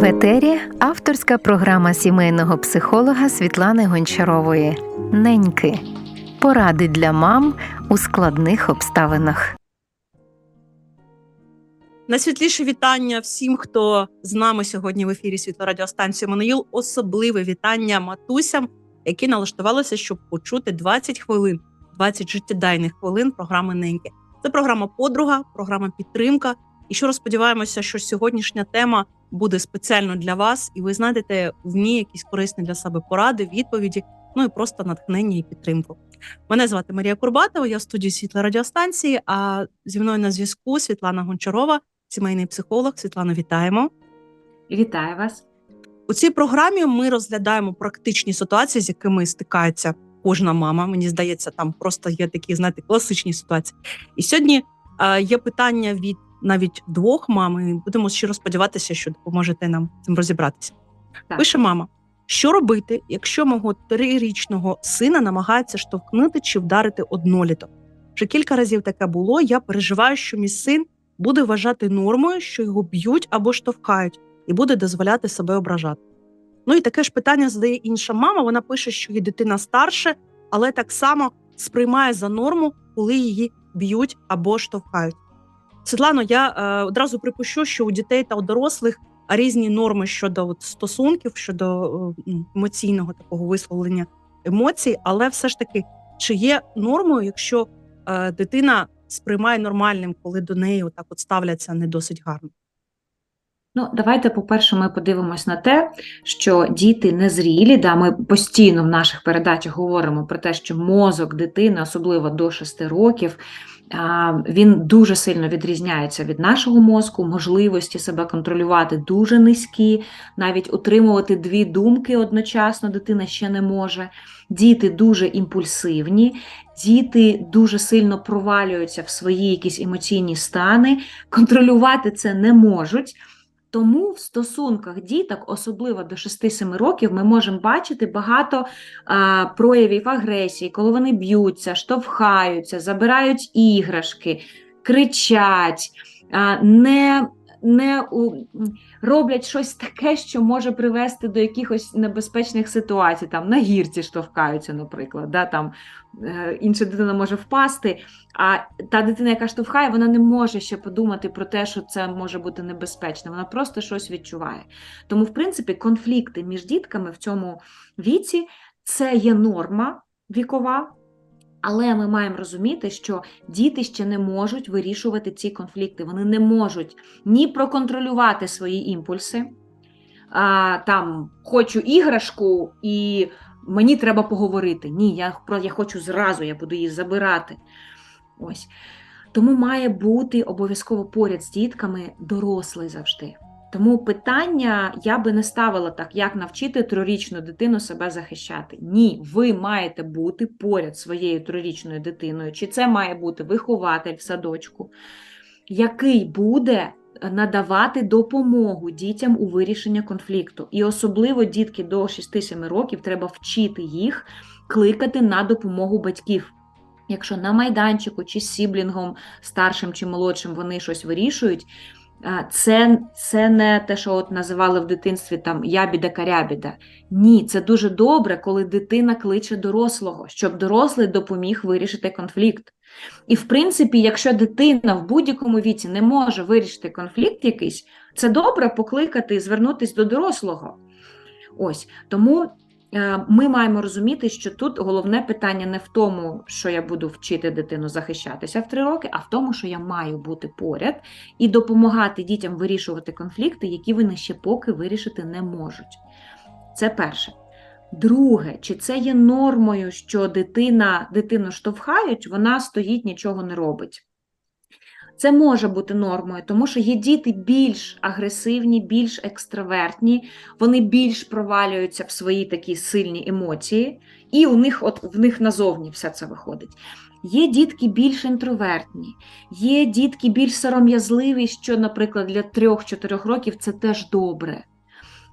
В етері авторська програма сімейного психолога Світлани Гончарової Неньки. Поради для мам у складних обставинах. Найсвітліше вітання всім, хто з нами сьогодні в ефірі світлорадіостанції Моноїл. Особливе вітання матусям, які налаштувалися, щоб почути 20 хвилин, 20 життєдайних хвилин програми Неньки. Це програма подруга, програма підтримка. І що сподіваємося, що сьогоднішня тема буде спеціально для вас, і ви знайдете в ній якісь корисні для себе поради, відповіді, ну і просто натхнення і підтримку. Мене звати Марія Курбатова, я в студії Світла радіостанції. А зі мною на зв'язку Світлана Гончарова, сімейний психолог. Світлано, вітаємо. Вітаю вас. У цій програмі ми розглядаємо практичні ситуації, з якими стикається кожна мама. Мені здається, там просто є такі, знаєте, класичні ситуації. І сьогодні е, є питання від навіть двох мам. і Будемо щиро сподіватися, що допоможете нам цим розібратися. Так. Пише мама: що робити, якщо мого трирічного сина намагається штовхнути чи вдарити одноліток? Вже кілька разів таке було. Я переживаю, що мій син буде вважати нормою, що його б'ють або штовхають, і буде дозволяти себе ображати. Ну і таке ж питання задає інша мама. Вона пише, що її дитина старше, але так само сприймає за норму, коли її б'ють або штовхають. Світлано, я е, одразу припущу, що у дітей та у дорослих різні норми щодо от, стосунків, щодо е, емоційного такого висловлення емоцій, але все ж таки, чи є нормою, якщо е, дитина сприймає нормальним, коли до неї отак от ставляться не досить гарно? Ну, давайте, по-перше, ми подивимось на те, що діти незрілі, да, ми постійно в наших передачах говоримо про те, що мозок дитини, особливо до 6 років, він дуже сильно відрізняється від нашого мозку, можливості себе контролювати дуже низькі, навіть утримувати дві думки одночасно дитина ще не може. Діти дуже імпульсивні, діти дуже сильно провалюються в свої якісь емоційні стани, контролювати це не можуть. Тому в стосунках діток, особливо до 6-7 років, ми можемо бачити багато а, проявів агресії, коли вони б'ються, штовхаються, забирають іграшки, кричать, а, не, не роблять щось таке, що може привести до якихось небезпечних ситуацій. Там на гірці штовхаються, наприклад, да, там е, інша дитина може впасти. А та дитина, яка штовхає, вона не може ще подумати про те, що це може бути небезпечно. Вона просто щось відчуває. Тому, в принципі, конфлікти між дітками в цьому віці це є норма вікова. Але ми маємо розуміти, що діти ще не можуть вирішувати ці конфлікти. Вони не можуть ні проконтролювати свої імпульси, а, там хочу іграшку і мені треба поговорити. Ні, я, я хочу зразу, я буду її забирати. Ось. Тому має бути обов'язково поряд з дітками дорослий завжди. Тому питання я би не ставила так, як навчити трирічну дитину себе захищати. Ні, ви маєте бути поряд своєю трирічною дитиною, чи це має бути вихователь в садочку, який буде надавати допомогу дітям у вирішенні конфлікту. І особливо дітки до 6-7 років треба вчити їх кликати на допомогу батьків. Якщо на майданчику чи з сіблінгом, старшим чи молодшим, вони щось вирішують, це, це не те, що от називали в дитинстві там ябіда-карябіда. Ні, це дуже добре, коли дитина кличе дорослого, щоб дорослий допоміг вирішити конфлікт. І, в принципі, якщо дитина в будь-якому віці не може вирішити конфлікт якийсь, це добре покликати і звернутися до дорослого. Ось тому ми маємо розуміти, що тут головне питання не в тому, що я буду вчити дитину захищатися в три роки, а в тому, що я маю бути поряд і допомагати дітям вирішувати конфлікти, які вони ще поки вирішити не можуть. Це перше. Друге, чи це є нормою, що дитина, дитину штовхають, вона стоїть, нічого не робить. Це може бути нормою, тому що є діти більш агресивні, більш екстравертні, вони більш провалюються в свої такі сильні емоції, і у них от в них назовні все це виходить. Є дітки більш інтровертні, є дітки більш сором'язливі, що, наприклад, для 3-4 років це теж добре.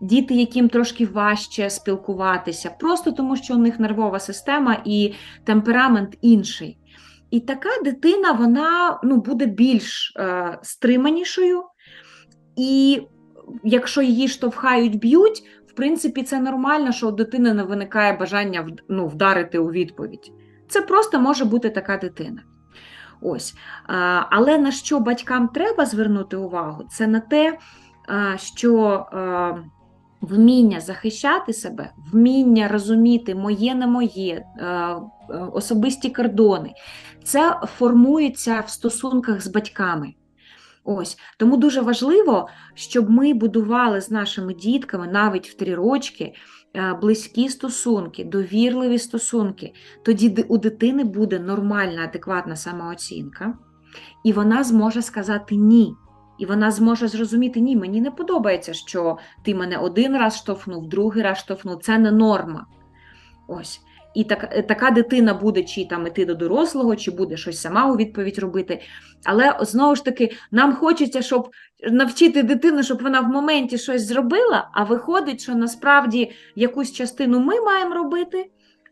Діти, яким трошки важче спілкуватися, просто тому що у них нервова система і темперамент інший. І така дитина вона ну, буде більш е, стриманішою, і якщо її штовхають, б'ють, в принципі, це нормально, що у дитини не виникає бажання ну, вдарити у відповідь. Це просто може бути така дитина. Ось. А, Але на що батькам треба звернути увагу, це на те, а, що а, вміння захищати себе, вміння розуміти моє не моє, е, особисті кордони, це формується в стосунках з батьками. Ось тому дуже важливо, щоб ми будували з нашими дітками навіть в три рочки е, близькі стосунки, довірливі стосунки. Тоді у дитини буде нормальна, адекватна самооцінка, і вона зможе сказати ні. І вона зможе зрозуміти, ні, мені не подобається, що ти мене один раз штовхнув, другий раз штовхнув. Це не норма. Ось. І так, е, така дитина буде чи там іти до дорослого, чи буде щось сама у відповідь робити. Але знову ж таки, нам хочеться, щоб навчити дитину, щоб вона в моменті щось зробила, а виходить, що насправді якусь частину ми маємо робити,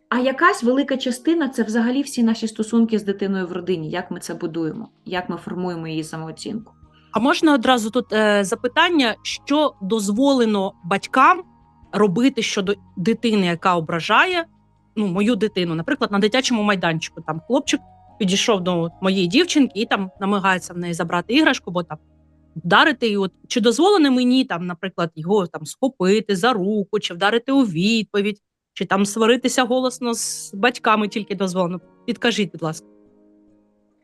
а якась велика частина це взагалі всі наші стосунки з дитиною в родині, як ми це будуємо, як ми формуємо її самооцінку. А можна одразу тут е, запитання, що дозволено батькам робити щодо дитини, яка ображає ну, мою дитину, наприклад, на дитячому майданчику. Там хлопчик підійшов до моєї дівчинки і там намагається в неї забрати іграшку, бо там вдарити її. От чи дозволено мені там, наприклад, його там схопити за руку, чи вдарити у відповідь, чи там сваритися голосно з батьками тільки дозволено? Підкажіть, будь ласка.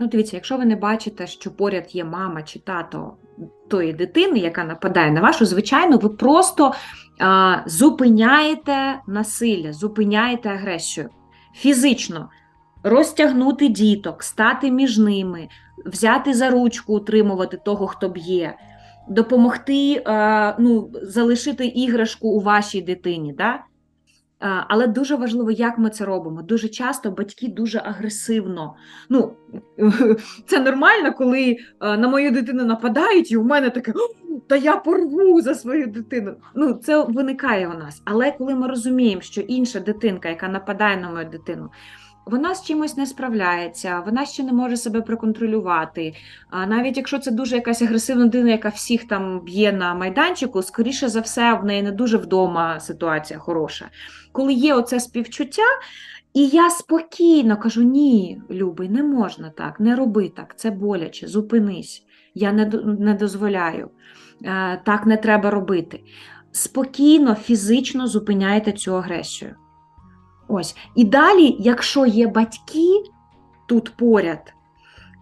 Ну, дивіться, якщо ви не бачите, що поряд є мама чи тато тої дитини, яка нападає на вашу, звичайно, ви просто а, зупиняєте насилля, зупиняєте агресію фізично. Розтягнути діток, стати між ними, взяти за ручку, утримувати того, хто б'є, допомогти а, ну, залишити іграшку у вашій дитині. Да? А, Але дуже важливо, як ми це робимо. Дуже часто батьки дуже агресивно. Ну, це нормально, коли е, на мою дитину нападають, і у мене таке, та я порву за свою дитину. Ну, це виникає у нас. Але коли ми розуміємо, що інша дитинка, яка нападає на мою дитину, вона з чимось не справляється, вона ще не може себе проконтролювати. А навіть якщо це дуже якась агресивна дитина, яка всіх там б'є на майданчику, скоріше за все, в неї не дуже вдома ситуація хороша. Коли є оце співчуття, і я спокійно кажу: ні, любий, не можна так, не роби так, це боляче, зупинись. Я не, не дозволяю. Е, Так не треба робити. Спокійно, фізично зупиняйте цю агресію. Ось. І далі, якщо є батьки тут поряд,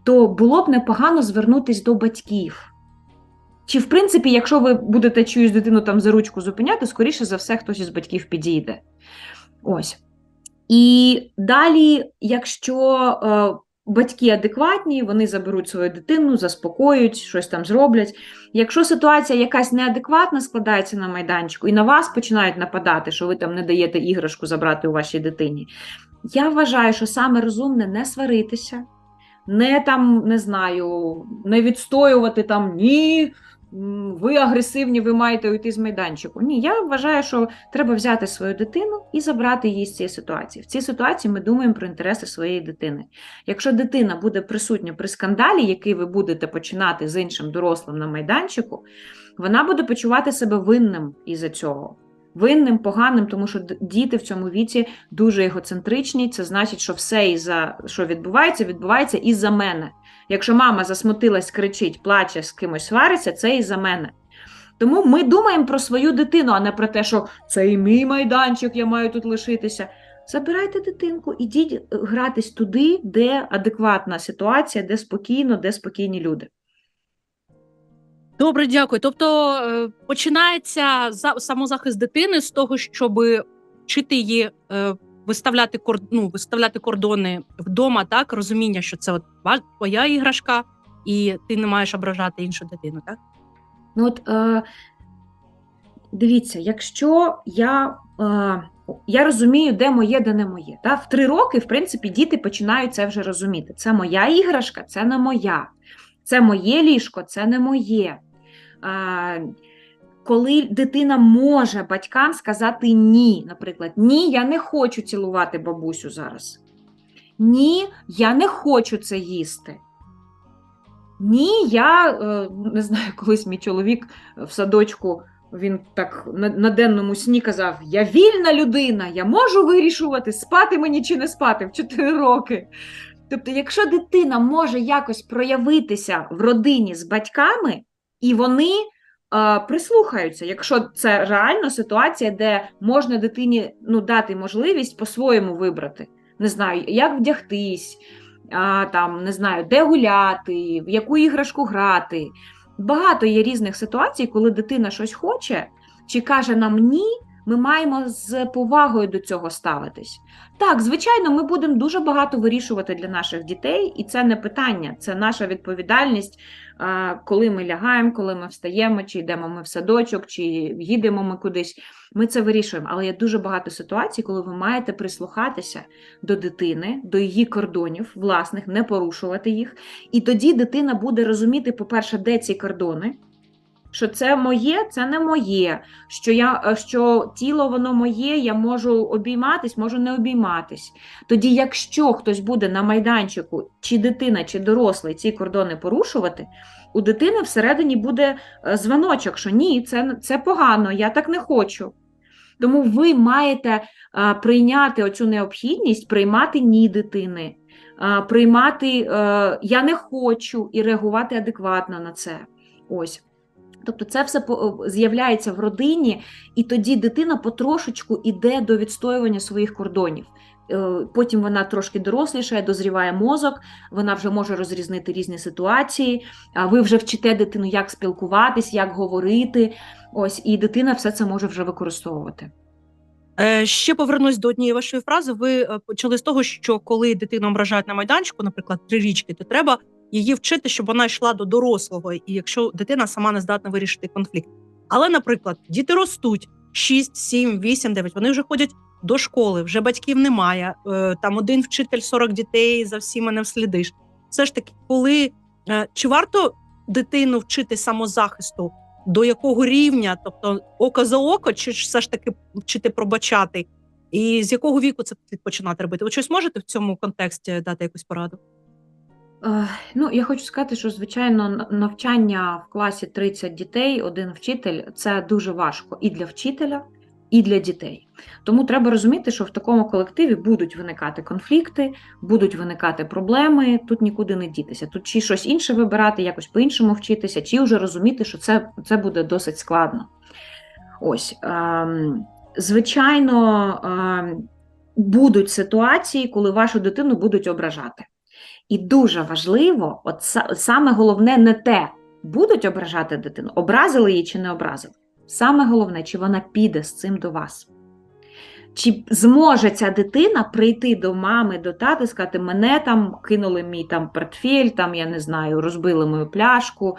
то було б непогано звернутися до батьків. Чи, в принципі, якщо ви будете чиюсь дитину там за ручку зупиняти, скоріше за все, хтось із батьків підійде. Ось. І далі, якщо е, батьки адекватні, вони заберуть свою дитину, заспокоюють, щось там зроблять. Якщо ситуація якась неадекватна складається на майданчику, і на вас починають нападати, що ви там не даєте іграшку забрати у вашій дитині, я вважаю, що саме розумне не сваритися, не там, не знаю, не відстоювати там ні. Ви агресивні, ви маєте уйти з майданчику. Ні, я вважаю, що треба взяти свою дитину і забрати її з цієї ситуації. В цій ситуації ми думаємо про інтереси своєї дитини. Якщо дитина буде присутня при скандалі, який ви будете починати з іншим дорослим на майданчику, вона буде почувати себе винним із-за цього. Винним, поганим, тому що діти в цьому віці дуже егоцентричні. Це значить, що все, із-за що відбувається, відбувається із-за мене. Якщо мама засмутилась, кричить, плаче, з кимось свариться, це із-за мене. Тому ми думаємо про свою дитину, а не про те, що це і мій майданчик, я маю тут лишитися. Забирайте дитинку, ідіть е, гратись туди, де адекватна ситуація, де спокійно, де спокійні люди. Добре, дякую. Тобто е, починається самозахист дитини з того, щоб вчити її е, виставляти кор, ну, виставляти кордони вдома, так розуміння, що це от твоя іграшка, і ти не маєш ображати іншу дитину, так? Ну от е, дивіться, якщо я, е, я розумію, де моє, де не моє. Та? В три роки, в принципі, діти починають це вже розуміти. Це моя іграшка, це не моя. Це моє ліжко, це не моє. Е, коли дитина може батькам сказати ні, наприклад, ні, я не хочу цілувати бабусю зараз. Ні, я не хочу це їсти. Ні, я е, не знаю, колись мій чоловік в садочку. Він так на, на денному сні казав: Я вільна людина, я можу вирішувати, спати мені чи не спати в 4 роки. Тобто, якщо дитина може якось проявитися в родині з батьками, і вони прислухаються, якщо це реально ситуація, де можна дитині ну, дати можливість по-своєму вибрати, не знаю, як вдягтись, а, там, не знаю, де гуляти, в яку іграшку грати. Багато є різних ситуацій, коли дитина щось хоче чи каже нам ні, ми маємо з повагою до цього ставитись. Так, звичайно, ми будемо дуже багато вирішувати для наших дітей, і це не питання, це наша відповідальність, коли ми лягаємо, коли ми встаємо, чи йдемо ми в садочок, чи їдемо ми кудись. Ми це вирішуємо. Але є дуже багато ситуацій, коли ви маєте прислухатися до дитини, до її кордонів, власних, не порушувати їх. І тоді дитина буде розуміти, по-перше, де ці кордони. Що це моє, це не моє. Що я е, що тіло воно моє, я можу обійматись, можу не обійматись. Тоді, якщо хтось буде на майданчику, чи дитина, чи дорослий ці кордони порушувати, у дитини всередині буде е, дзвоночок, що ні, це, це погано, я так не хочу. Тому ви маєте а, прийняти оцю необхідність, приймати ні дитини, а, приймати а, я не хочу і реагувати адекватно на це. Ось. Тобто це все по- з'являється в родині, і тоді дитина потрошечку іде до відстоювання своїх кордонів. Е, Потім вона трошки дорослішає, дозріває мозок, вона вже може розрізнити різні ситуації. А ви вже вчите дитину, як спілкуватись, як говорити. Ось, і дитина все це може вже використовувати. Е, ще повернусь до однієї вашої фрази. Ви е, почали з того, що коли дитину ображають на майданчику, наприклад, три річки, то треба її вчити, щоб вона йшла до дорослого, і якщо дитина сама не здатна вирішити конфлікт. Але, наприклад, діти ростуть 6, 7, 8, 9, вони вже ходять до школи, вже батьків немає. е, Там один вчитель 40 дітей, за всіма не вслідиш. Все ж таки, коли е, чи варто дитину вчити самозахисту, до якого рівня, тобто око за око, чи ж все ж таки вчити пробачати, і з якого віку це слід починати робити? Ви щось можете в цьому контексті дати якусь пораду? Е, Ну, я хочу сказати, що звичайно навчання в класі 30 дітей, один вчитель це дуже важко і для вчителя, і для дітей. Тому треба розуміти, що в такому колективі будуть виникати конфлікти, будуть виникати проблеми. Тут нікуди не дітися. Тут чи щось інше вибирати, якось по-іншому вчитися, чи вже розуміти, що це, це буде досить складно. Ось, ем, звичайно, ем, будуть ситуації, коли вашу дитину будуть ображати. І дуже важливо, от саме головне не те, будуть ображати дитину, образили її чи не образили. Саме головне, чи вона піде з цим до вас. Чи зможе ця дитина прийти до мами, до тата сказати, мене там кинули мій там портфель, там, я не знаю, розбили мою пляшку,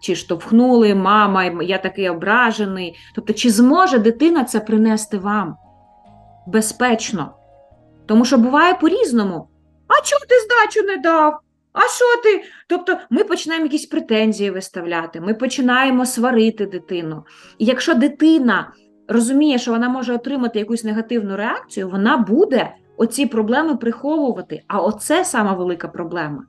чи штовхнули, мама, я такий ображений. Тобто, чи зможе дитина це принести вам безпечно? Тому що буває по-різному. А чого ти здачу не дав? А що ти? Тобто ми починаємо якісь претензії виставляти, ми починаємо сварити дитину. І якщо дитина розуміє, що вона може отримати якусь негативну реакцію, вона буде оці проблеми приховувати. А оце сама велика проблема.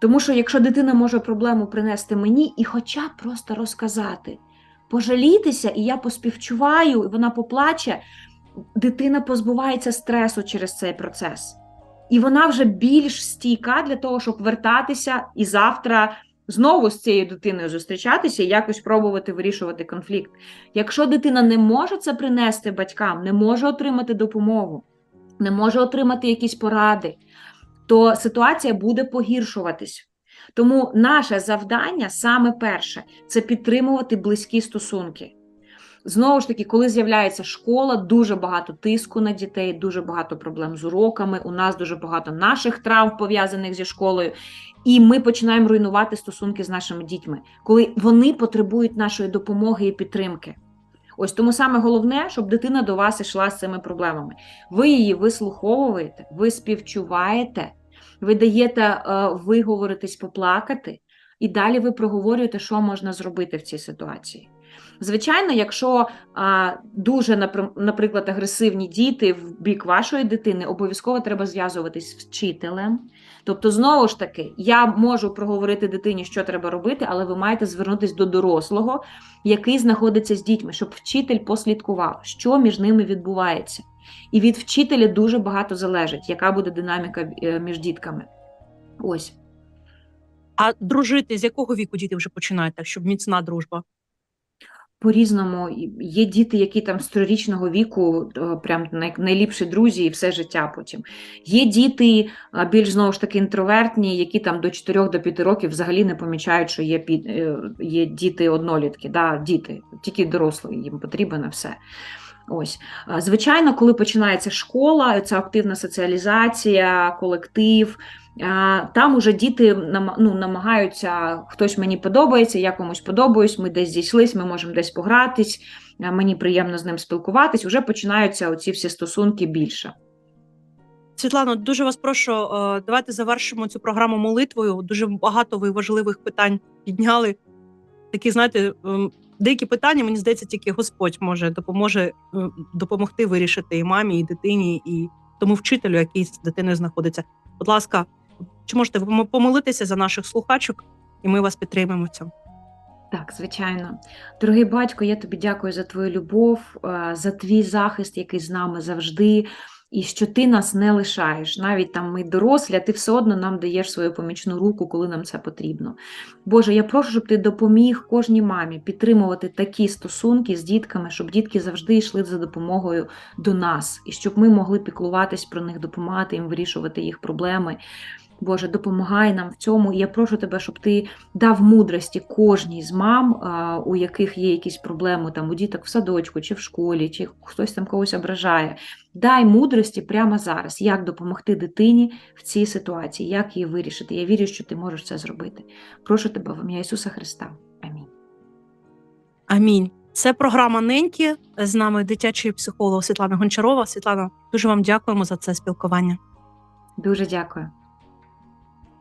Тому що якщо дитина може проблему принести мені і хоча б просто розказати, пожалітися, і я поспівчуваю, і вона поплаче, дитина позбувається стресу через цей процес. І вона вже більш стійка для того, щоб вертатися і завтра знову з цією дитиною зустрічатися і якось пробувати вирішувати конфлікт. Якщо дитина не може це принести батькам, не може отримати допомогу, не може отримати якісь поради, то ситуація буде погіршуватись. Тому наше завдання саме перше це підтримувати близькі стосунки. Знову ж таки, коли з'являється школа, дуже багато тиску на дітей, дуже багато проблем з уроками. У нас дуже багато наших травм пов'язаних зі школою, і ми починаємо руйнувати стосунки з нашими дітьми, коли вони потребують нашої допомоги і підтримки. Ось тому саме головне, щоб дитина до вас йшла з цими проблемами. Ви її вислуховуєте, ви співчуваєте, ви даєте е, виговоритись, поплакати, і далі ви проговорюєте, що можна зробити в цій ситуації. Звичайно, якщо а, дуже, напр- наприклад, агресивні діти в бік вашої дитини, обов'язково треба зв'язуватись з вчителем, Тобто, знову ж таки, я можу проговорити дитині, що треба робити, але ви маєте звернутися до дорослого, який знаходиться з дітьми, щоб вчитель послідкував, що між ними відбувається. І від вчителя дуже багато залежить, яка буде динаміка е, між дітками. Ось. А дружити з якого віку діти вже починають, так щоб міцна дружба? По-різному є діти, які там з трирічного віку е, прям найліпші друзі і все життя потім. Є діти більш знову ж таки інтровертні, які там до 4 до 5 років взагалі не помічають, що є під е, є діти однолітки, да, діти, тільки дорослі їм потрібно все. Ось, звичайно, коли починається школа, ця активна соціалізація, колектив. Там уже діти ну, намагаються, хтось мені подобається, я комусь подобаюсь, ми десь зійшлись, ми можемо десь погратись, мені приємно з ним спілкуватись, вже починаються оці всі стосунки більше. Світлано, дуже вас прошу, е, давайте завершимо цю програму молитвою. Дуже багато ви важливих питань підняли. Такі, знаєте, ем, деякі питання, мені здається, тільки Господь може допоможе е, допомогти вирішити і мамі, і дитині, і тому вчителю, який з дитиною знаходиться. Будь ласка, чи можете ви помолитися за наших слухачок, і ми вас підтримаємо в цьому. Так, звичайно. Дорогий батько, я тобі дякую за твою любов, е, за твій захист, який з нами завжди, і що ти нас не лишаєш. Навіть там ми дорослі, а ти все одно нам даєш свою помічну руку, коли нам це потрібно. Боже, я прошу, щоб ти допоміг кожній мамі підтримувати такі стосунки з дітками, щоб дітки завжди йшли за допомогою до нас, і щоб ми могли піклуватись про них, допомагати їм вирішувати їх проблеми. Боже, допомагай нам в цьому. І я прошу тебе, щоб ти дав мудрості кожній з мам, у яких є якісь проблеми там у діток в садочку чи в школі, чи хтось там когось ображає. Дай мудрості прямо зараз, як допомогти дитині в цій ситуації, як її вирішити. Я вірю, що ти можеш це зробити. Прошу тебе в ім'я Ісуса Христа. Амінь. Амінь. Це програма Неньки. З нами дитячий психолог Світлана Гончарова. Світлана, дуже вам дякуємо за це спілкування. Дуже дякую.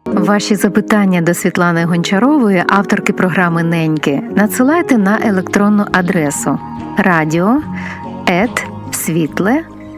Ваші запитання до Світлани Гончарової, авторки програми Неньки, надсилайте на електронну адресу